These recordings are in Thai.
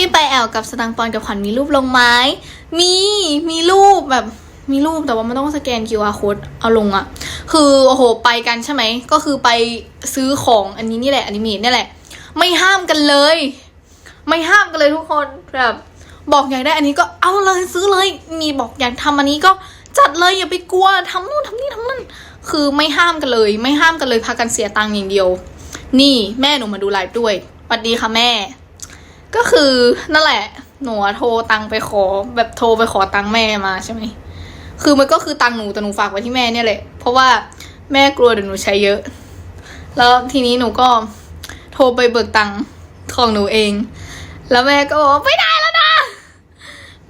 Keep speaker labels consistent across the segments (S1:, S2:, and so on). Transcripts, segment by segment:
S1: พี่ไปแอลกับสตังปอนกับขวัญมีรูปลงไหม้มี มีรูปแบบมีรูปแต่ว่ามันต้องสแกน QR code เอาลงอะคือโอ้โหไปกันใช่ไหม ก็คือไปซื้อของอันนี้นี่แหละอนิเมะนี่แหละ ไม่ห้ามกันเลย ไม่ห้ามกันเลยทุกคนแบบบอกอยากได้อันนี้ก็เอาเลยซื้อเลย มีบอกอยากทำอันนี้ก็จัดเลยอย่าไปกลัวทำนู่นทำนี่ทำนั่นคือไม่ห้ามกันเลย ไม่ห้ามกันเลยพากันเสียตังค์อย่างเดียว นี่แม่หนูมาดูไลฟ์ด้วยสวัสดีค่ะแม่ ก็คือนั่นแหละ หนูโทรตังไปขอ แบบโทรไปขอตังแม่มาใช่ไหมคือมันก็คือตังหนูแต่หนูฝากไว้ที่แม่เนี่ยแหละ เพราะว่าแม่กลัวเดี๋ยวหนูใช้เยอะ แล้วทีนี้หนูก็โทรไปเบิกตังของหนูเอง แล้วแม่ก็บอกว่าไม่ได้แล้วนะ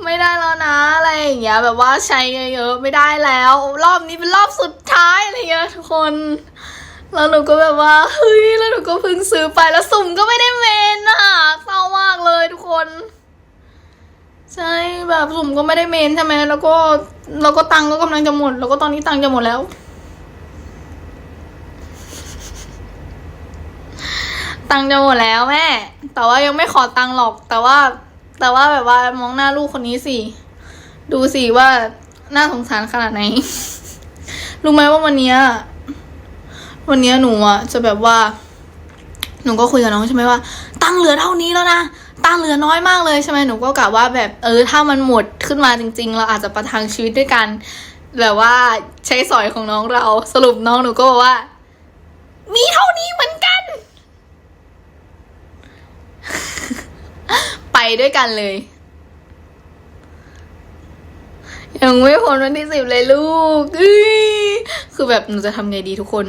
S1: ไม่ได้แล้วนะอะไรอย่างเงี้ยแบบว่าใช้เยอะๆไม่ได้แล้ว รอบนี้เป็นรอบสุดท้ายอะไรเงี้ยทุกคนแล้วหนูก็แบบว่าเฮ้ยแล้วหนูก็เพิ่งซื้อไปแล้วสุ่มก็ไม่ได้เมนอะ คน ใช่แบบสุ่มก็ไม่ได้เมนใช่ไหมแล้วก็แล้วก็ตังก็กำลังจะหมด แล้วก็ตอนนี้ตังจะหมดแล้ว ตังจะหมดแล้วแม่แต่ว่ายังไม่ขอตังหรอก แต่ว่า แต่ว่าแบบว่ามองหน้าลูกคนนี้สิดูสิว่าน่าสงสารขนาดไหนรู้ไหมว่าวันเนี้ยวันเนี้ยหนูอะจะแบบว่า หนูก็คุยกับน้องใช่ไหมว่า ตังเหลือเท่านี้แล้วนะ ตังเหลือน้อยมากเลยใช่ไหมหนูก็กะว่าแบบเออถ้ามันหมดขึ้นมาจริง ๆ เราอาจจะประทังชีวิตด้วยกันแบบว่าใช้สอยของน้องเราสรุปน้องหนูก็บอกว่า มีเท่านี้เหมือนกัน ไปด้วยกันเลย ยังไม่พ้นวันที่สิบเลยลูกคือแบบหนูจะทำไงดีทุกคน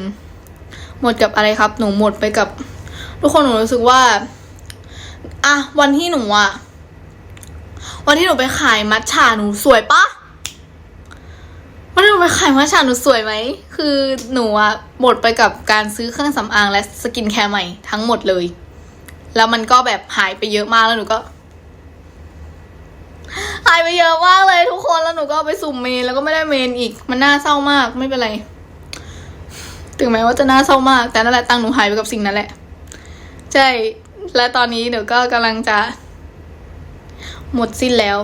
S1: หมดกับอะไรครับ หนูหมดไปกับ ทุกคนหนูรู้สึกว่า อะวันที่หนูอะวันที่หนูไปขายมัทฉะหนูสวยปะวันที่หนูไปขายมัทฉะหนูสวยไหมคือหนูอะหมดไปกับการซื้อเครื่องสำอางและสกินแคร์ใหม่ทั้งหมดเลย แล้วมันก็แบบหายไปเยอะมากแล้วหนูก็หายไปเยอะมากเลยทุกคนแล้วหนูก็ไปสุ่มเมนแล้วก็ไม่ได้เมนอีก มันน่าเศร้ามากไม่เป็นไร ถึงแม้ว่าจะน่าเศร้ามาก แต่นั่นแหละตังหนูหายไปกับสิ่งนั้นแหละใช่ และตอนนี้หนูก็กำลังจะ หมดสิ้นแล้ว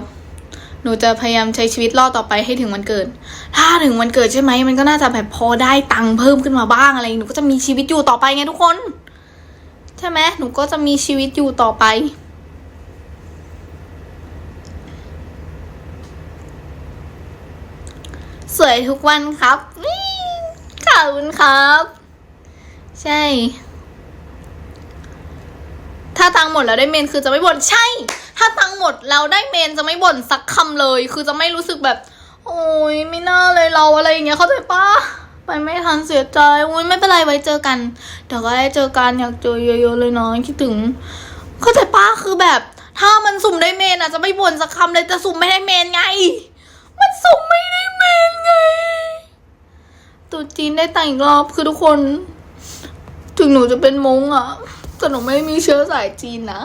S1: หนูจะพยายามใช้ชีวิตรอดต่อไปให้ถึงวันเกิด ถ้าถึงวันเกิดใช่ไหม มันก็น่าจะแบบพอได้ตังค์เพิ่มขึ้นมาบ้างอะไร หนูก็จะมีชีวิตอยู่ต่อไปไงทุกคน ใช่ไหมหนูก็จะมีชีวิตอยู่ต่อไป สวยทุกวันครับขอบคุณครับ ใช่ ตังหมดแล้วได้เมนคือจะไม่บ่นใช่ ถ้าตังหมดแล้วได้เมนจะไม่บ่นสักคำเลย คือจะไม่รู้สึกแบบ โอ้ยไม่น่าเลยเราอะไรอย่างเงี้ยเข้าใจปะไปไม่ทันเสียใจโอ้ยไม่เป็นไรไว้เจอกันเดี๋ยวก็ได้เจอกันอยากเจอเยอะๆเลยเนาะคิดถึง เข้าใจปะคือแบบ ถ้ามันสุ่มได้เมนอะจะไม่บ่นสักคำเลยแต่สุ่มไม่ได้เมนไง มันสุ่มไม่ได้เมนไงตรุ๊จีนได้แต่งอีกรอบคือทุกคน ถึงหนูจะเป็นมงอะ แต่หนูไม่มีเชื้อสายจีนนะ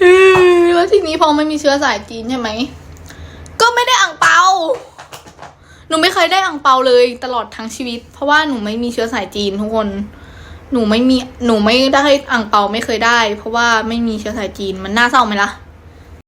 S1: ฮึ่มแล้วทีนี้พอไม่มีเชื้อสายจีนใช่ไหม ก็ไม่ได้อ่างเปา หนูไม่เคยได้อ่างเปาเลยตลอดทั้งชีวิต เพราะว่าหนูไม่มีเชื้อสายจีนทุกคน หนูไม่มี หนูไม่ได้อ่างเปาไม่เคยได้ เพราะว่าไม่มีเชื้อสายจีน มันน่าเศร้าไหมล่ะ